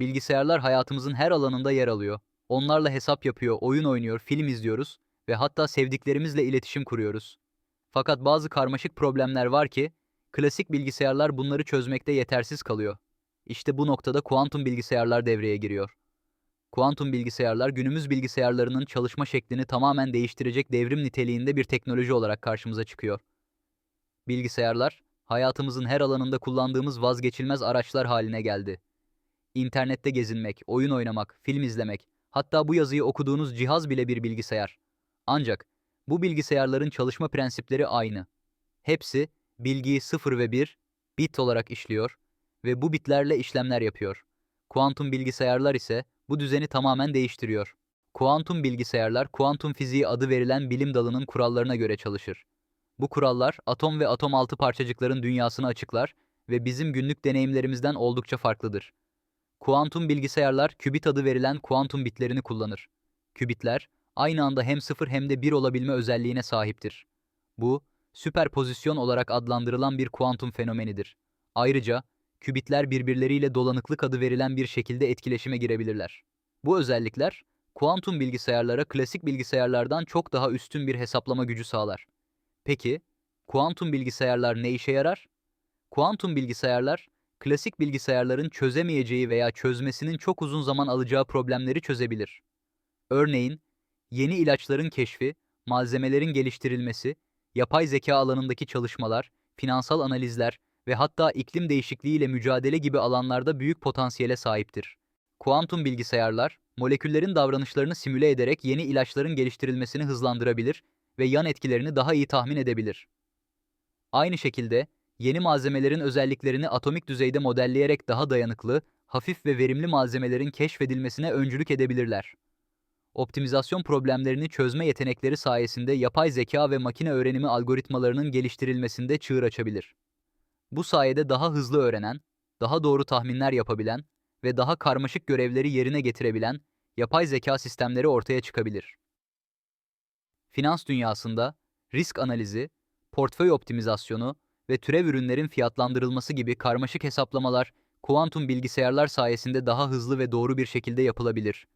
Bilgisayarlar hayatımızın her alanında yer alıyor. Onlarla hesap yapıyor, oyun oynuyor, film izliyoruz ve hatta sevdiklerimizle iletişim kuruyoruz. Fakat bazı karmaşık problemler var ki, klasik bilgisayarlar bunları çözmekte yetersiz kalıyor. İşte bu noktada kuantum bilgisayarlar devreye giriyor. Kuantum bilgisayarlar günümüz bilgisayarlarının çalışma şeklini tamamen değiştirecek devrim niteliğinde bir teknoloji olarak karşımıza çıkıyor. Bilgisayarlar, hayatımızın her alanında kullandığımız vazgeçilmez araçlar haline geldi. İnternette gezinmek, oyun oynamak, film izlemek, hatta bu yazıyı okuduğunuz cihaz bile bir bilgisayar. Ancak bu bilgisayarların çalışma prensipleri aynı. Hepsi bilgiyi 0 ve 1 bit olarak işliyor ve bu bitlerle işlemler yapıyor. Kuantum bilgisayarlar ise bu düzeni tamamen değiştiriyor. Kuantum bilgisayarlar, kuantum fiziği adı verilen bilim dalının kurallarına göre çalışır. Bu kurallar atom ve atom altı parçacıkların dünyasını açıklar ve bizim günlük deneyimlerimizden oldukça farklıdır. Kuantum bilgisayarlar kübit adı verilen kuantum bitlerini kullanır. Kübitler aynı anda hem 0 hem de 1 olabilme özelliğine sahiptir. Bu, süperpozisyon olarak adlandırılan bir kuantum fenomenidir. Ayrıca kübitler birbirleriyle dolanıklık adı verilen bir şekilde etkileşime girebilirler. Bu özellikler kuantum bilgisayarlara klasik bilgisayarlardan çok daha üstün bir hesaplama gücü sağlar. Peki, kuantum bilgisayarlar ne işe yarar? Kuantum bilgisayarlar, klasik bilgisayarların çözemeyeceği veya çözmesinin çok uzun zaman alacağı problemleri çözebilir. Örneğin, yeni ilaçların keşfi, malzemelerin geliştirilmesi, yapay zeka alanındaki çalışmalar, finansal analizler ve hatta iklim değişikliğiyle mücadele gibi alanlarda büyük potansiyele sahiptir. Kuantum bilgisayarlar, moleküllerin davranışlarını simüle ederek yeni ilaçların geliştirilmesini hızlandırabilir ve yan etkilerini daha iyi tahmin edebilir. Aynı şekilde, yeni malzemelerin özelliklerini atomik düzeyde modelleyerek daha dayanıklı, hafif ve verimli malzemelerin keşfedilmesine öncülük edebilirler. Optimizasyon problemlerini çözme yetenekleri sayesinde yapay zeka ve makine öğrenimi algoritmalarının geliştirilmesinde çığır açabilir. Bu sayede daha hızlı öğrenen, daha doğru tahminler yapabilen ve daha karmaşık görevleri yerine getirebilen yapay zeka sistemleri ortaya çıkabilir. Finans dünyasında risk analizi, portföy optimizasyonu ve türev ürünlerin fiyatlandırılması gibi karmaşık hesaplamalar kuantum bilgisayarlar sayesinde daha hızlı ve doğru bir şekilde yapılabilir.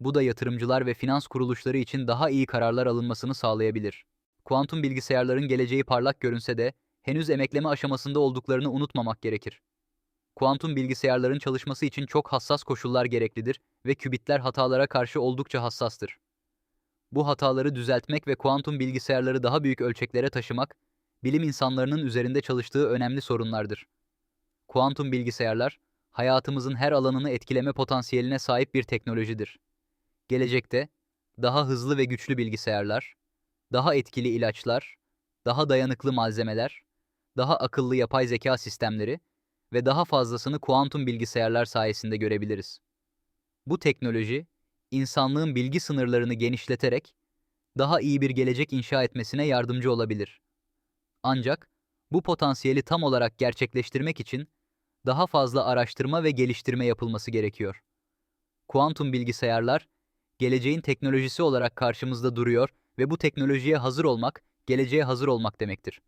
Bu da yatırımcılar ve finans kuruluşları için daha iyi kararlar alınmasını sağlayabilir. Kuantum bilgisayarların geleceği parlak görünse de henüz emekleme aşamasında olduklarını unutmamak gerekir. Kuantum bilgisayarların çalışması için çok hassas koşullar gereklidir ve kübitler hatalara karşı oldukça hassastır. Bu hataları düzeltmek ve kuantum bilgisayarları daha büyük ölçeklere taşımak, bilim insanlarının üzerinde çalıştığı önemli sorunlardır. Kuantum bilgisayarlar, hayatımızın her alanını etkileme potansiyeline sahip bir teknolojidir. Gelecekte, daha hızlı ve güçlü bilgisayarlar, daha etkili ilaçlar, daha dayanıklı malzemeler, daha akıllı yapay zeka sistemleri ve daha fazlasını kuantum bilgisayarlar sayesinde görebiliriz. Bu teknoloji, insanlığın bilgi sınırlarını genişleterek daha iyi bir gelecek inşa etmesine yardımcı olabilir. Ancak bu potansiyeli tam olarak gerçekleştirmek için daha fazla araştırma ve geliştirme yapılması gerekiyor. Kuantum bilgisayarlar geleceğin teknolojisi olarak karşımızda duruyor ve bu teknolojiye hazır olmak, geleceğe hazır olmak demektir.